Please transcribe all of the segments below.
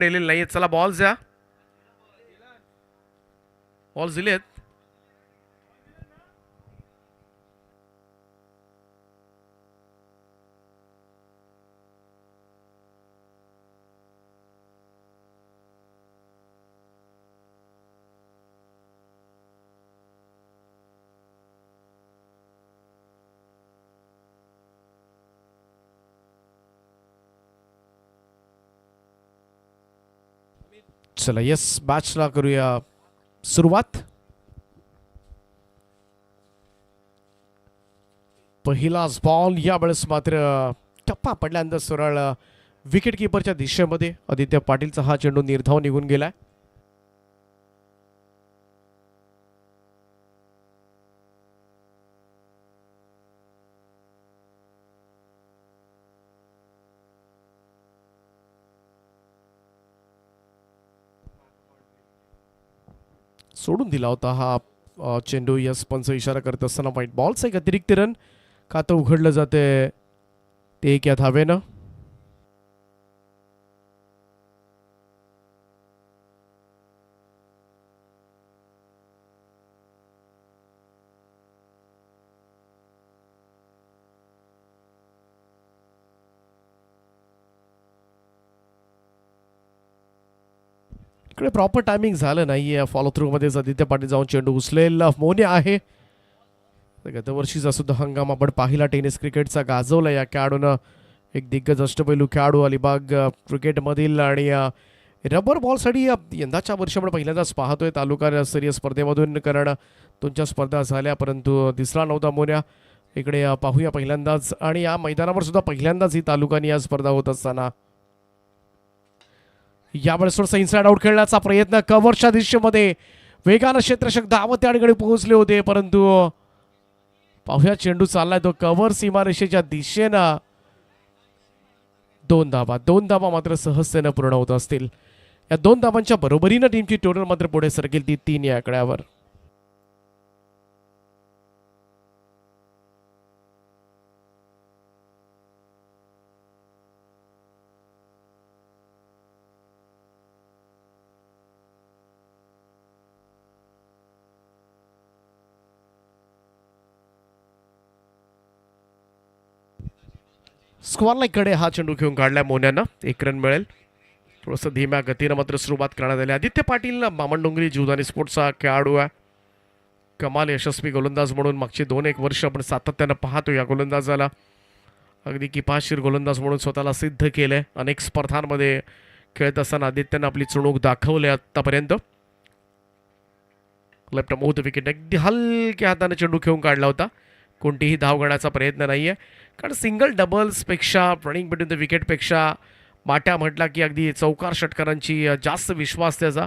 दिलेले नाहीये चला बॉल्स द्या बॉल्स दिलेत चला येस बॅचला करूया सुरुवात. पहिलाच बॉल यावेळेस मात्र टप्पा पडल्यानंतर सरळ विकेट किपरच्या दिशेमध्ये. आदित्य पाटीलचा हा चेंडू निर्धाव निघून गेलाय. सोडून दिला होता हा चेंडू. यस पंच इशारा करत असताना वाईट बॉल्स एक अतिरिक्त रन खातं उघडलं जाते ते एक या धावेनं. इकडे प्रॉपर टायमिंग झालं नाहीये. फॉलो थ्रू मध्ये आदित्य पाटील जाऊन चेंडू उचलेला मोने आहे. तर गतवर्षीचा सुद्धा हंगाम आपण पाहिला. टेनिस क्रिकेटचा गाजवला या खेळाडूनं. एक दिग्गज अष्टपैलू खेळाडू अलिबाग क्रिकेटमधील आणि रबर बॉलसाठी यंदाच्या वर्षी आपण पहिल्यांदाच पाहतोय. तालुका स्तरीय स्पर्धेमधून कारण तुमच्या स्पर्धा झाल्या परंतु दिसला नव्हता मोन्या. इकडे पाहूया पहिल्यांदाच. आणि या मैदानावर सुद्धा पहिल्यांदाच ही तालुकानी या स्पर्धा होत असताना या थोडासा इन्साइड आउट खेळण्याचा प्रयत्न. कव्हरच्या दिशेमध्ये वेगानं क्षेत्ररक्षक धावत त्या ठिकाणी पोहोचले होते परंतु पाहूया चेंडू चाललाय तो कव्हर सीमारेषेच्या दिशेनं. दोन धाबा दोन धाबा मात्र सहजतेनं पूर्ण होत असतील. या दोन धाबांच्या बरोबरीनं टीमची टोटल मात्र पुढे सरकेल ती तीन या आकड्यावर. स्क्वॉरला इकडे हा चेंडू घेऊन काढला मोन्यानं. एक रन मिळेल. थोडंसं धीम्या गतीनं मात्र सुरुवात करण्यात आली. आदित्य पाटील मामन डोंगरी जीवदानी स्पोर्ट्सचा खेळाडू आहे. कमाल यशस्वी गोलंदाज म्हणून मागची दोन एक वर्ष आपण सातत्यानं पाहतो या गोलंदाजाला. अगदी किपाशीर गोलंदाज म्हणून स्वतःला सिद्ध केलंय. अनेक स्पर्धांमध्ये खेळत असताना आदित्यनं आपली चुणूक दाखवली आतापर्यंत लेफ्ट मोहत विकेट अगदी हलक्या हाताने चेंडू खेळून काढला होता. कोणतीही धाव घेण्याचा प्रयत्न नाही आहे कारण सिंगल डबल्सपेक्षा रनिंग बिटवीन द विकेटपेक्षा माट्या म्हटला की अगदी चौकार षटकारांची जास्त विश्वास त्याचा.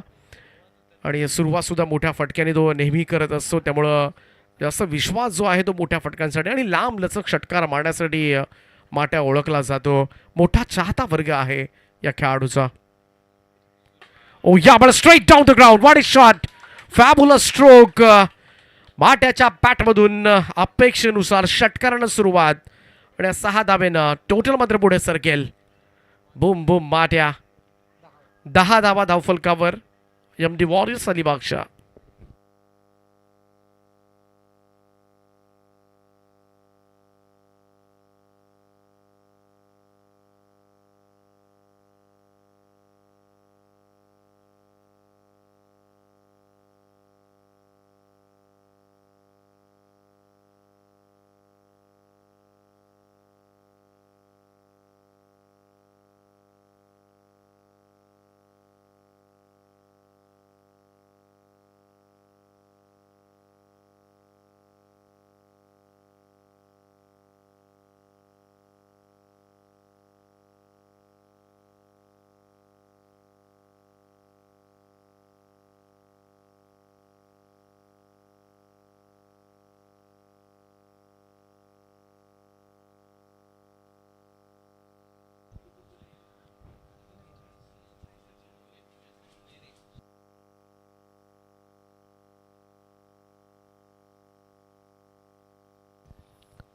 आणि सुरुवातसुद्धा मोठ्या फटक्याने तो नेहमी करत असतो. त्यामुळं जास्त विश्वास जो आहे तो मोठ्या फटक्यांसाठी आणि लांब लचक षटकार मारण्यासाठी माट्या ओळखला जातो. मोठा चाहता वर्ग आहे या खेळाडूचा. ओ yeah but straight down the ground what is shot fabulous stroke भाट्याच्या बॅटमधून अपेक्षेनुसार षटकारानं सुरुवात आणि सहा धावेनं टोटल मात्र पुढे सरकेल. बुम बुम माट्या. दहा धावा धावफलकावर एम डी वॉरियर्स अलिबागच्या.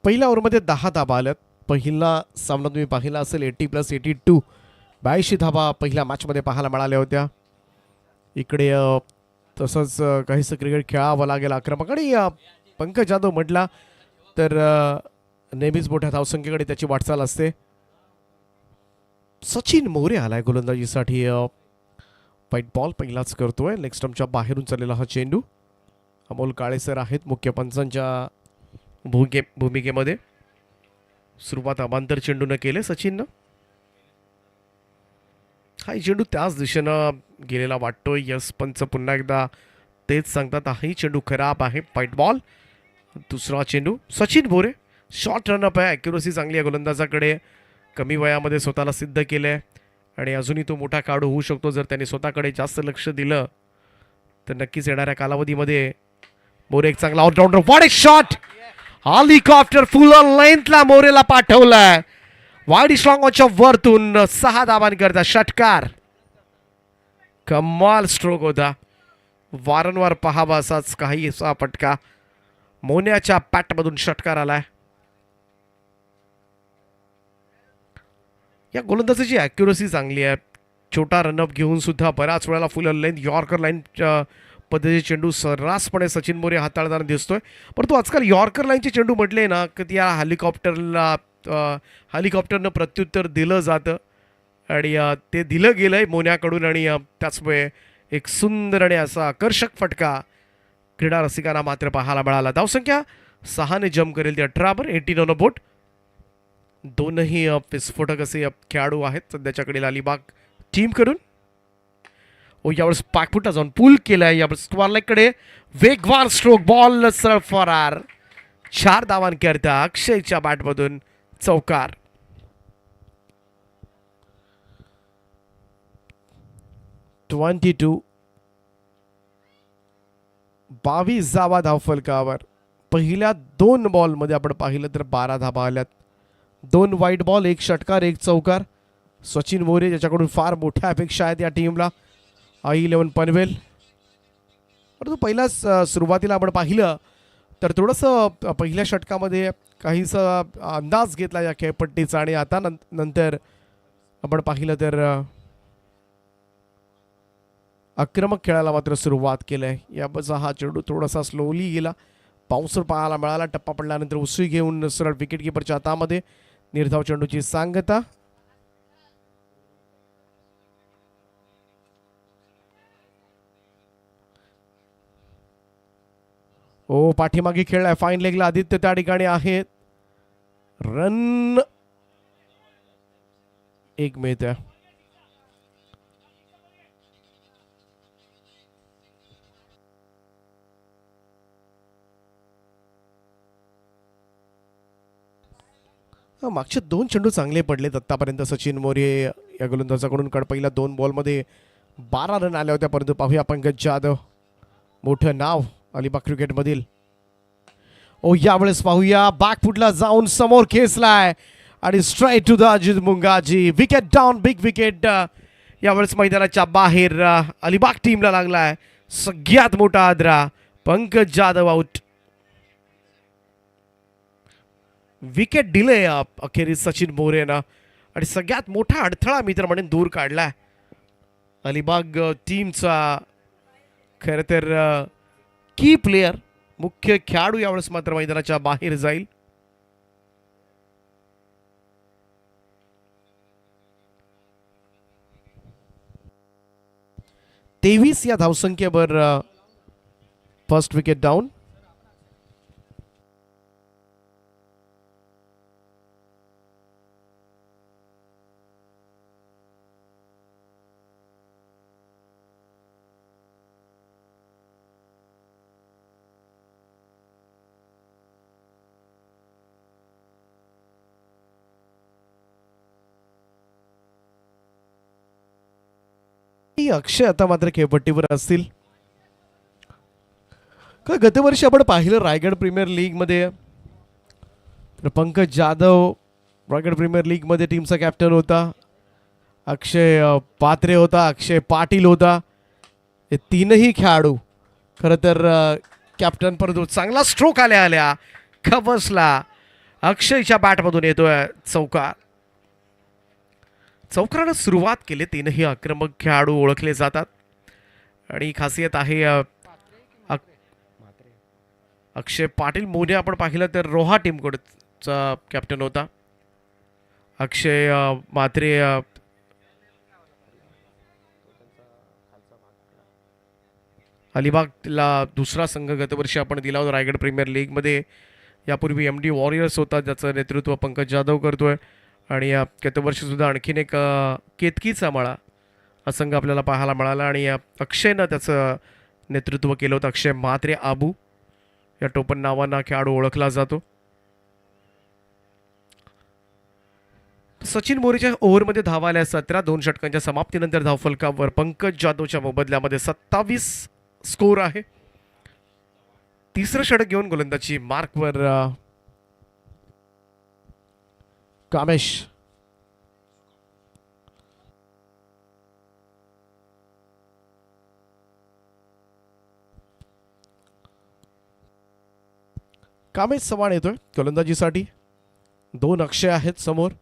पहिल्या ओव्हरमध्ये दहा धाबा आल्यात. पहिला सामना तुम्ही पाहिला असेल एटी प्लस एटी टू. ब्याऐंशी धाबा पहिल्या मॅचमध्ये पाहायला मिळाल्या होत्या. इकडे तसंच काहीसं क्रिकेट खेळावं लागेल आक्रमक. आणि पंकज जाधव म्हटला तर नेहमीच मोठ्या धावसंख्येकडे त्याची वाटचाल असते. सचिन मोरे आलाय गोलंदाजीसाठी. व्हाईट बॉल पहिलाच करतोय. नेक्स्ट स्टम्पच्या बाहेरून चाललेला हा चेंडू. अमोल काळे सर आहेत मुख्य पंचांच्या भूमिके भूमिकेमध्ये सुरुवात अमांतर चेंडूनं केले सचिननं. हा चेंडू त्याच दिशेनं गेलेला वाटतोय. यस पंच पुन्हा एकदा तेच सांगतात हाही चेंडू खराब आहे पाईट बॉल. दुसरा चेंडू Sachin Bhore short run up आहे ॲक्युरसी चांगली आहे गोलंदाजाकडे. कमी वयामध्ये स्वतःला सिद्ध केलं आहे आणि अजूनही तो मोठा काढू होऊ शकतो जर त्याने स्वतःकडे जास्त लक्ष दिलं. तर नक्कीच येणाऱ्या कालावधीमध्ये मोरे एक चांगला ऑलराऊंडर वॉट एक शॉट हेलिकॉप्टर फुल लेंथला मोरेला पाठवलाय. वाईड स्ट्रॉंगच्या वरतून सहा धावांकरता षटकार. कमाल स्ट्रोक होता. वारंवार पहावा असाच काही असा पटका मोन्याच्या पॅटमधून षटकार आलाय. या गोलंदाजाची ॲक्युरसी चांगली आहे. छोटा रनअप घेऊन सुद्धा बऱ्याच वेळेला फुल लेंथ यॉर्कर लाईन पद्धतीचे चेंडू सर्रासपणे सचिन मोरे हाताळताना दिसतोय. परंतु आजकाल यॉर्कर लाईनचे चेंडू म्हटले ना की त्या हेलिकॉप्टरला हेलिकॉप्टरनं प्रत्युत्तर दिलं जातं. आणि ते दिलं गेलं आहे मोन्याकडून आणि त्याचमुळे एक सुंदर आणि असा आकर्षक फटका क्रीडा रसिकांना मात्र पाहायला मिळाला. धावसंख्या सहाने जम करेल ते अठरावर एटीन ऑन अ बोट. दोनही विस्फोटक असे खेळाडू आहेत. सध्याच्याकडील अलिबाग टीमकडून ओ यावेळेस पाकफुटा जाऊन पूल केलाय. यावेळेस स्क्वारलाईकडे वेगवान स्ट्रोक बॉल सरळ फरार. चार धावांकरता अक्षयच्या बॅटमधून चौकार. ट्वेंटी टू बावीस जावा धावफलकावर. पहिल्या दोन बॉलमध्ये आपण पाहिलं तर बारा धाबा आल्यात. दोन वाईट बॉल एक षटकार एक चौकार. सचिन मोरे ज्याच्याकडून फार मोठ्या अपेक्षा आहेत या टीमला आई इलेवन पनवेल. परंतु पहिल्याच सुरुवातीला आपण पाहिलं तर थोडंसं पहिल्या षटकामध्ये काहीसा अंदाज घेतला या खेळपट्टीचा आणि आता नं नंतर आपण पाहिलं तर आक्रमक खेळायला मात्र सुरुवात केलं आहे याचा हा चेंडू थोडासा स्लोली गेला. बाउन्सर पाहायला मिळाला. टप्पा पडल्यानंतर उसळी घेऊन सरळ विकेटकीपरच्या हातामध्ये. निर्धाव चेंडूची सांगता. ओ पाठीमागे खेळलाय फाईन लेगला आदित्य त्या ठिकाणी आहेत. रन एक मिळत्या मागचे दोन चेंडू चांगले पडलेत आत्तापर्यंत सचिन मोरे या गोलंदाजाकडून. कडपईला पहिल्या दोन बॉलमध्ये बारा रन आल्या होत्या. परंतु पाहूया पंकज जाधव मोठं नाव. अलिबाग क्रिकेटमधील. ओ यावेळेस पाहूया बॅकफुटला जाऊन समोर खेचलाय. आणि straight to the Ajit Mungaji. Wicket down big wicket यावेळेस मैदानाच्या बाहेर अलिबाग टीमला लागलाय. सगळ्यात मोठा आदरा पंकज जाधव आउट विकेट डिले अखेरीस सचिन मोरेनं आणि सगळ्यात मोठा अडथळा मी तर म्हणेन दूर काढलाय. अलिबाग टीमचा खरं तर की प्लेयर मुख्य खेळाडू यावेळेस मात्र मैदानाच्या बाहेर जाईल. तेवीस या धावसंख्येवर फर्स्ट विकेट डाऊन अक्षय आता मात्र खेळपट्टीवर असतील. का गतवर्षी आपण पाहिलं रायगड प्रीमियर लीगमध्ये? तर पंकज जाधव रायगड प्रीमियर लीगमध्ये टीमचा कॅप्टन होता. अक्षय पात्रे होता अक्षय पाटील होता. हे तीनही खेळाडू खरं तर कॅप्टन परंतु चांगला स्ट्रोक आल्या आल्या खबसला अक्षयच्या बॅटमधून येतोय चौकार चौकारानं सुरुवात केली. तीनही आक्रमक खेळाडू ओळखले जातात. आणि खासियत आहे अक्षय पाटील. मोने आपण पाहिलं तर रोहा टीमकडचा कॅप्टन होता. अक्षय मात्रे अलिबागला दुसरा संघ गतवर्षी आपण दिला होता रायगड प्रीमियर लीगमध्ये. यापूर्वी एम डी वॉरियर्स होता ज्याचं नेतृत्व पंकज जाधव करतोय. आणि या गतवर्षीसुद्धा आणखीन एक केतकीचा मळा हा संघ आपल्याला पाहायला मिळाला आणि या अक्षयनं त्याचं नेतृत्व केलं होतं. अक्षय म्हात्रे आबू या टोपण नावांना खेळाडू ओळखला जातो. सचिन मोरेच्या ओव्हरमध्ये धावा आल्या सतरा दोन षटकांच्या समाप्तीनंतर धावफलकावर पंकज जाधवच्या मोबदल्यामध्ये सत्तावीस स्कोर आहे. तिसरं षटक घेऊन गोलंदाजी मार्कवर कामेश कामेश चव्हाण येतोय गोलंदाजीसाठी दोन अक्षय आहेत समोर.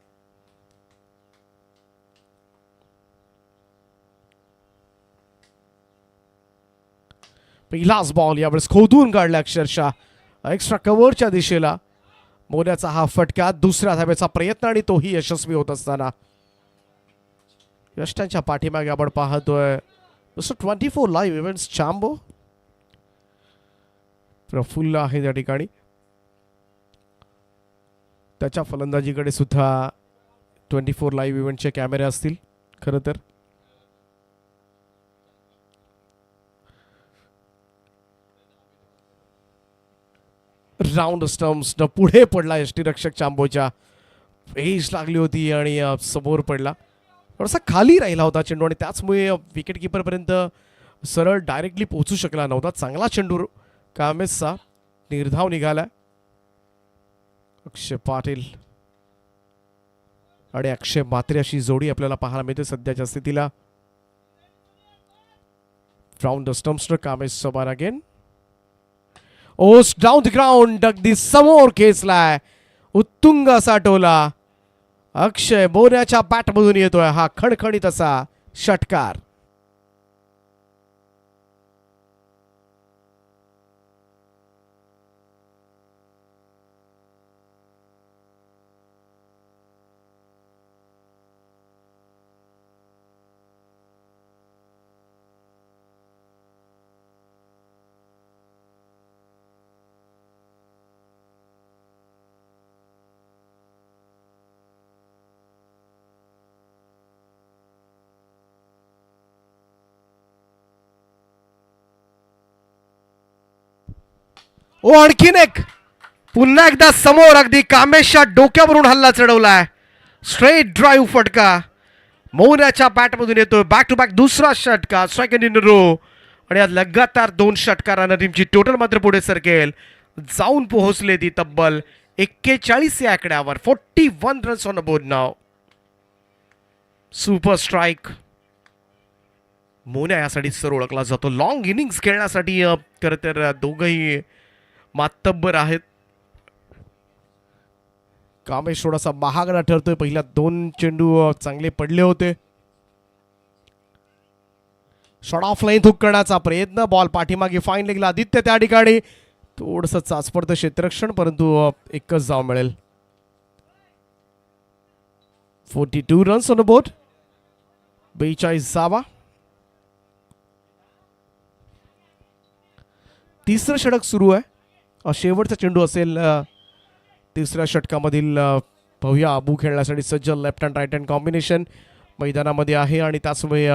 पहिलाच बॉल यावेळेस खोदून काढला अक्षरशः. एक्स्ट्रा कव्हरच्या दिशेला. मोन्याचा हा फटका दुसऱ्या धाब्याचा प्रयत्न आणि तोही यशस्वी होत असताना. यष्टांच्या पाठीमागे आपण पाहतोय. ट्वेंटी फोर लाईव्ह इव्हेंट्स चांबो प्रफुल्ल आहे त्या ठिकाणी. त्याच्या फलंदाजीकडे सुद्धा ट्वेंटी फोर लाईव्ह इव्हेंटचे कॅमेरे असतील खरं तर. राऊंड स्टम्प्सनं पुढे पडला यष्टीरक्षक चांबोच्या. पेस लागली होती आणि समोर पडला. थोडासा खाली राहिला होता चेंडू आणि त्याचमुळे विकेट किपरपर्यंत सरळ डायरेक्टली पोहोचू शकला नव्हता. चांगला चेंडू कामेसचा निर्धाव निघाला अक्षय पाटील आणि अक्षय मात्रे अशी जोडी आपल्याला पाहायला मिळते सध्याच्या स्थितीला. राऊंड स्टम्प्सनं कामेस सबार अगेन ओस डाऊन द ग्राउंड अगदी समोर खेचलाय उत्तुंग असा टोला. अक्षय बोऱ्याच्या बॅटमधून येतोय. हा खणखणीत असा षटकार. ओ आणखीन एक. पुन्हा एकदा समोर अगदी कामेशच्या डोक्यावरून हल्ला चढवलाय. स्ट्रेट ड्राईव्ह फटका. मौन्याच्या बॅटमधून येतोय. बॅक टू बॅक दुसरा षटका. सेकंड इन रो आणि आज लगातार दोन षटकारानं टीमची टोटल मात्र पुढे सरकेल. जाऊन पोहोचले ती तब्बल एक्केचाळीस या आकड्यावर. Forty one runs on board now super strike Monya यासाठी सर ओळखला जातो. लॉंग इनिंग्स खेळण्यासाठी खरं तर दोघंही मातब्बर आहेत. कामेश थोडासा महागडा ठरतोय. पहिल्या दोन चेंडू चांगले पडले होते. शॉर्ट ऑफ लाईन हुक करण्याचा प्रयत्न. बॉल पाठीमागे फाईन लेगला आदित्य त्या ठिकाणी. थोडस चाचपडतं क्षेत्रक्षण परंतु एकच जाव मिळेल. Forty two runs on board बेचाळीस जावा. तिसरं षटक सुरू आहे. शेवटचा चेंडू असेल तिसऱ्या षटकामधील अ, भव्य आबू खेळण्यासाठी सज्ज left and right hand combination मैदानामध्ये आहे आणि त्याचमुळे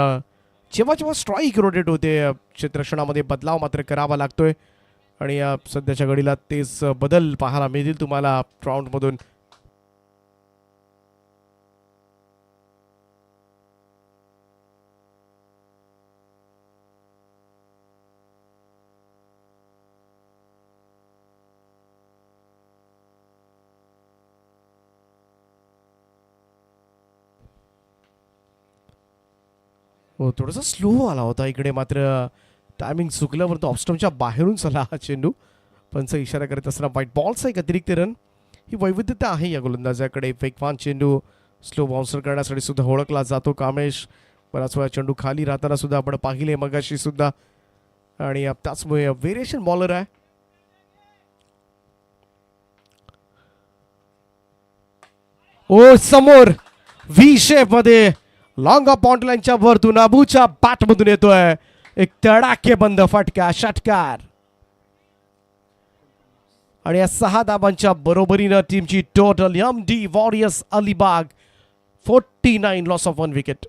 जेव्हा जेव्हा स्ट्राईक रोटेट होते क्षेत्रक्षणामध्ये बदलाव मात्र करावा लागतोय. आणि सध्याच्या घडीला तेच बदल पाहायला मिळतील तुम्हाला राऊंडमधून हो थोडासा स्लो आला होता. इकडे मात्र टायमिंग चुकलं परंतु ऑफस्टमच्या बाहेरून चला हा चेंडू. पंच इशारा करत असताना व्हाईट बॉलचा एक अतिरिक्त रन ही वैविध्यता आहे या गोलंदाजाकडे. फेकवान चेंडू स्लो बाउन्सर करण्यासाठी सुद्धा ओळखला जातो कामेश. बराच वेळा चेंडू खाली राहताना सुद्धा आपण पाहिले मगाशी सुद्धा. आणि त्याचमुळे व्हेरिएशन बॉलर आहे. ओ समोर व्ही शेपमध्ये लॉंग पॉइंट लाईनच्या वरतून अबूच्या बॅट येतोय. एक तडाखे बंद फटका षटकार. आणि या सहा धाबांच्या बरोबरीनं टीमची total M D Warriors Alibag forty nine loss of one wicket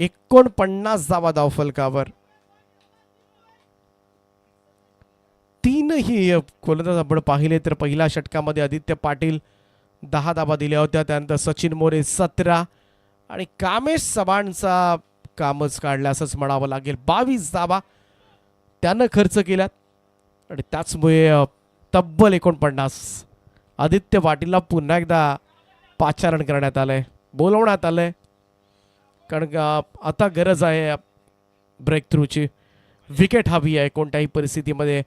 एकोणपन्नास धावा धावफलकावर. तीनही गोलंदाज आपण पाहिले तर पहिल्या षटकामध्ये आदित्य पाटील दहा धाबा दिल्या होत्या. त्यानंतर सचिन मोरे सतरा. आणि कामेश चव्हाणचा कामच काढला असंच म्हणावं लागेल. बावीस धाबा त्यानं खर्च केल्यात आणि त्याचमुळे तब्बल एकोणपन्नास. आदित्य पाटीलला पुन्हा एकदा पाचारण करण्यात आलंय. बोलवण्यात आलंय. कारण का आता गरज आहे ब्रेक थ्रूची विकेट हवी आहे कोणत्याही परिस्थितीमध्ये.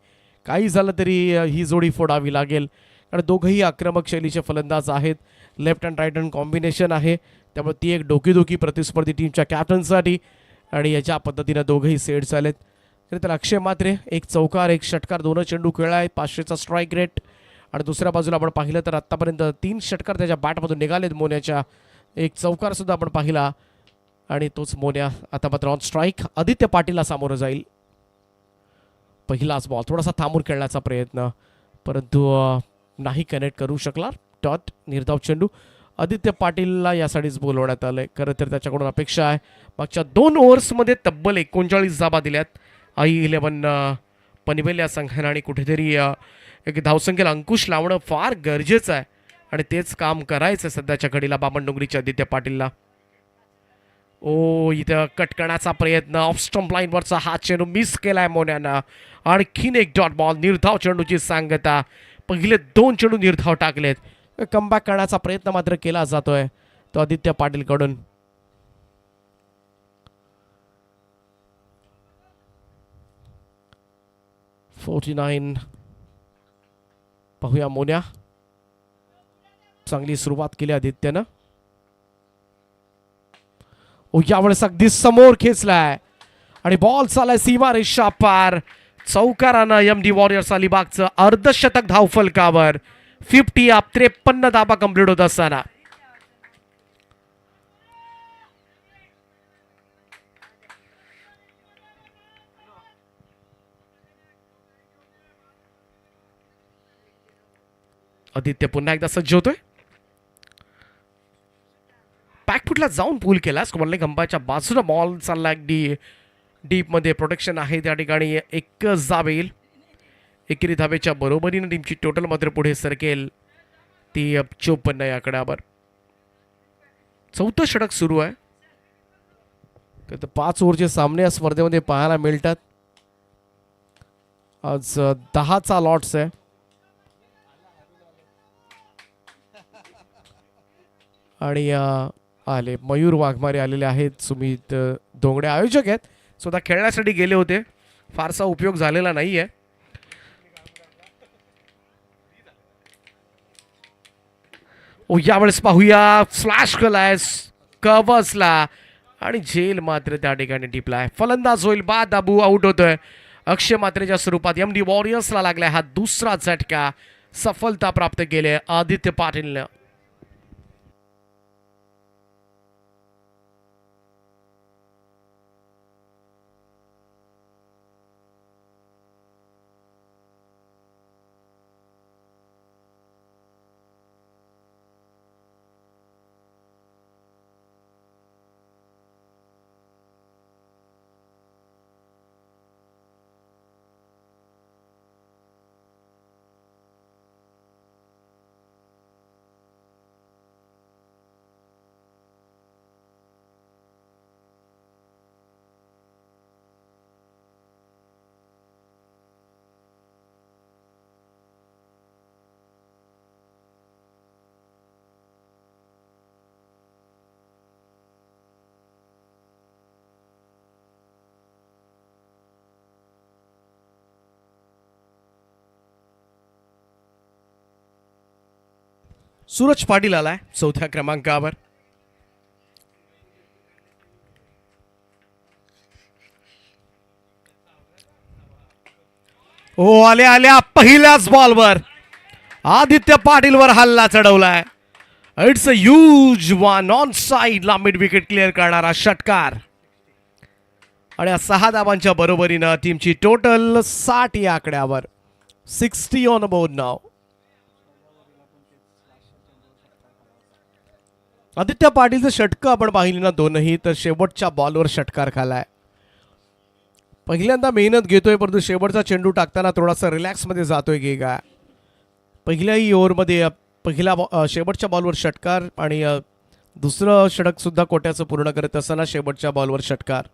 काही झालं तरी ही जोडी फोडावी लागेल. कारण दोघंही आक्रमक शैलीचे फलंदाज आहेत. Left and right hand combination आहे. त्यामुळे ती एक डोकीदोकी प्रतिस्पर्धी टीमच्या कॅप्टनसाठी आणि याच्या पद्धतीनं दोघंही सेट झालेत. खरं तर अक्षय मात्रे एक चौकार एक षटकार दोन चेंडू खेळला आहे. पाचशेचा स्ट्राईक रेट आणि दुसऱ्या बाजूला आपण पाहिलं तर आत्तापर्यंत तीन षटकार त्याच्या बॅटमधून निघालेत मोन्याच्या. एक चौकारसुद्धा आपण पाहिला. आणि तोच मोन्या आता मात्र ऑन स्ट्राईक आदित्य पाटीलला सामोरं जाईल. पहिलाच बॉल थोडासा थांबून खेळण्याचा प्रयत्न. परंतु नाही कनेक्ट करू शकला. डॉट निर्धाव चेंडू. आदित्य पाटीलला यासाठीच बोलवण्यात आलं आहे खरं तर त्याच्याकडून अपेक्षा आहे. मागच्या दोन ओव्हर्समध्ये तब्बल एकोणचाळीस जाबा दिल्यात. आई इलेवन पनवेल या संघानं आणि कुठेतरी एक धावसंख्येला अंकुश लावणं फार गरजेचं आहे. आणि तेच काम करायचं आहे सध्याच्या घडीला बामणडोंगरीच्या आदित्य पाटीलला. ओ इथं कटकण्याचा प्रयत्न. ऑफ लाईनवरचा हा चेंडू मिस केलाय मोन्यानं. आणखीन एक डॉट बॉल निर्धाव चेंडूची सांगता. पहिले दोन चेंडू निर्धाव टाकलेत. कमबॅक करण्याचा प्रयत्न मात्र केला जातोय. तो आदित्य पाटीलकडून. Forty nine. पाहूया मोन्या. चांगली सुरुवात केली आदित्यनं. ओ यावेळेस अगदी समोर खेचलाय. आणि बॉल चालाय सीमा रेषा पार. चौकारानं एम डी वॉरियर्स अलिबागचं अर्धशतक धावफलकावर. फिफ्टी आप त्रेपन्न धाबा कंप्लीट होत असताना. आदित्य पुन्हा एकदा सज्ज होतोय. बॅकफुटला जाऊन पूल केला. स्कॉमरले गंबाच्या बाजूला बॉल चालला. अगदी डीपमध्ये प्रोटेक्शन आहे. त्या ठिकाणी एकच जावेल येईल. एकेरी धावेच्या बरोबरीनं टीमची टोटल मात्र पुढे सरकेल. ती चोपन्न या आकड्यावर. चौथं षटक सुरू आहे. तर पाच ओव्हरचे सामने या स्पर्धेमध्ये पाहायला मिळतात. आज दहाचा लॉट्स आहे. आणि आले मयूर वाघमारे आलेले आहेत. सुमित अ, धोंगडे आयोजक आहेत. स्वतः खेळण्यासाठी गेले होते. फारसा उपयोग झालेला नाही आहे ओ यावेळेस पाहूया. फ्लॅश केलाय कवसला आणि झेल मात्र त्या ठिकाणी टिपलाय फलंदाज होईल. बा दाबू आउट होतोय. अक्षय मात्रेच्या स्वरूपात एम डी वॉरियर्सला लागलाय हा दुसरा झटका. सफलता प्राप्त केली आदित्य पाटीलनं. सूरज पाटील आलाय चौथ्या क्रमांकावर. ओ आल्या आल्या पहिल्याच बॉलवर आदित्य पाटीलवर हल्ला चढवलाय. It's a huge one on side ला मिड विकेट क्लिअर करणारा षटकार. आणि सहा धावांच्या बरोबरीनं टीमची टोटल साठ या आकड्यावर. सिक्स्टी ऑन बोर्ड नाव आदित्य पाटीलचं षटकं आपण पाहिली ना दोनही तर शेवटच्या बॉलवर षटकार खालाय. पहिल्यांदा मेहनत घेतोय परंतु शेवटचा चेंडू टाकताना थोडासा रिलॅक्समध्ये जातोय की काय पहिल्याही ओव्हरमध्ये पहिल्या बॉ- शेवटच्या बॉलवर षटकार आणि दुसरं षटकसुद्धा कोट्याचं पूर्ण करत असताना शेवटच्या बॉलवर षटकार.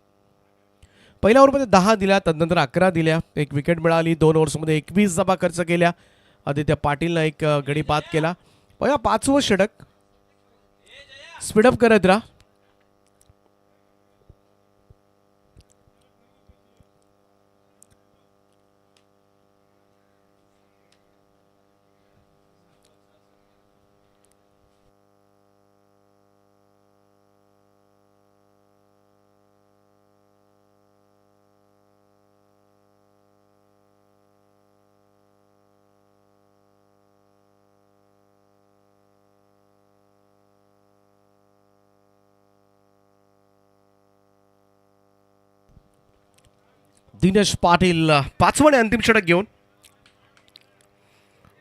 पहिल्या ओव्हरमध्ये दहा दिल्या तदनंतर अकरा दिल्या एक विकेट मिळाली दोन ओव्हर्समध्ये एकवीस जबा खर्च केल्या. आदित्य पाटीलनं एक गडी बाद केला. पहिला पाचवं षटक स्पीडअप करत राहा दिनेश पाटील अ, अंतिम षटक घेऊन.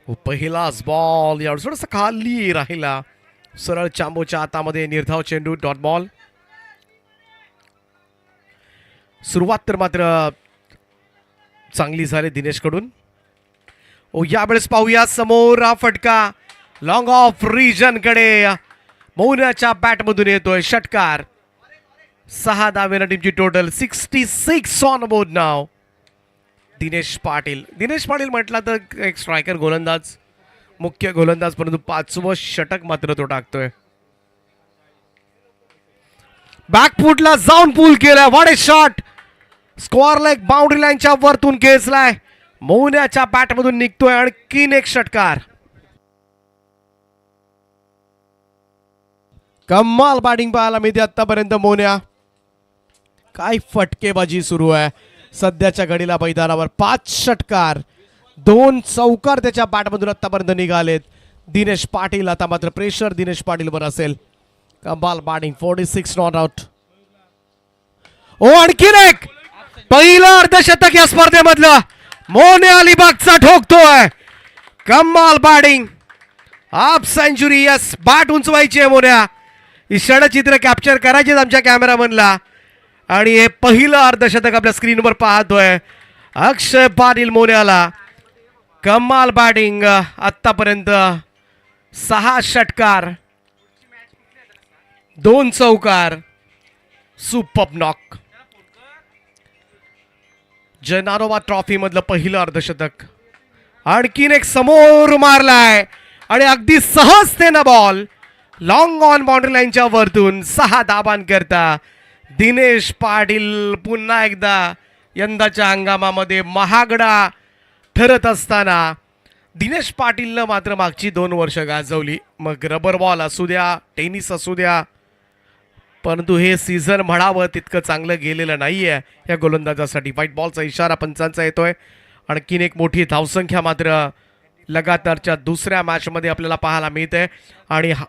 हो, पहिलाच बॉल यावर थोडस खाली राहिला. सरळ चांबोच्या हातामध्ये निर्धाव चेंडू डॉट बॉल सुरुवात तर मात्र चांगली झाली दिनेशकडून. ओ यावेळेस पाहूया समोर हा फटका लॉंग ऑफकडे. मौन्याच्या बॅटमधून येतोय षटकार. सहा धावेनं टीमची total sixty six on board नाव दिनेश पाटील. दिनेश पाटील म्हटला तर एक स्ट्रायकर गोलंदाज मुख्य गोलंदाज परंतु पाचवं षटक मात्र तो टाकतोय. बॅकफुटला जाऊन पूल केलाय. वाडे शॉट स्कोअर लाईक बाउंड्री लाईनच्या वरतून खेचलाय. मोहन्याच्या बॅटमधून निघतोय आणखीन एक षटकार. कमाल बॅटिंग पाहायला मिळते आतापर्यंत मोन्या. काय फटकेबाजी सुरू आहे. सध्याच्या घडीला मैदानावर पाच षटकार दोन चौकार त्याच्या बॅटमधून आतापर्यंत निघालेत. दिनेश पाटील आता मात्र प्रेशर दिनेश पाटीलवर असेल. कमाल batting forty six not out ओ आणखीन एक! पहिलं अर्धशतक या स्पर्धेमधलं. मोने अलिबागचा ठोकतोय कमाल batting half century yes bat उंचवायची आहे मोन्या. ही षडचित्र कॅप्चर करायचे आमच्या कॅमेरामनला आणि हे पहिलं अर्धशतक आपल्या स्क्रीनवर पाहतोय. अक्षय पाटील मोन्याला. कमाल बॅटिंग आत्तापर्यंत सहा षटकार दोन चौकार सुपर नॉक जनारोबा ट्रॉफी मधलं पहिलं अर्धशतक. आणखीन एक समोर मारलाय. आणि अगदी सहजतेनं बॉल लॉंग ऑन बाउंड्री लाईनच्या वरतून सहा दाबान करता दिनेश पाटील पुन्हा एकदा यंदाच्या हंगामामध्ये महागडा ठरत असताना दिनेश पाटीलनं मात्र मागची दोन वर्ष गाजवली. मग रबर बॉल असू द्या टेनिस असू द्या परंतु हे सीझन म्हणावं तितकं चांगलं गेलेलं नाही आहे या गोलंदाजासाठी व्हाईट बॉलचा इशारा पंचांचा येतोय. आणखीन एक मोठी धावसंख्या मात्र लगातारच्या दुसऱ्या मॅचमध्ये आपल्याला पाहायला मिळते. आणि हा-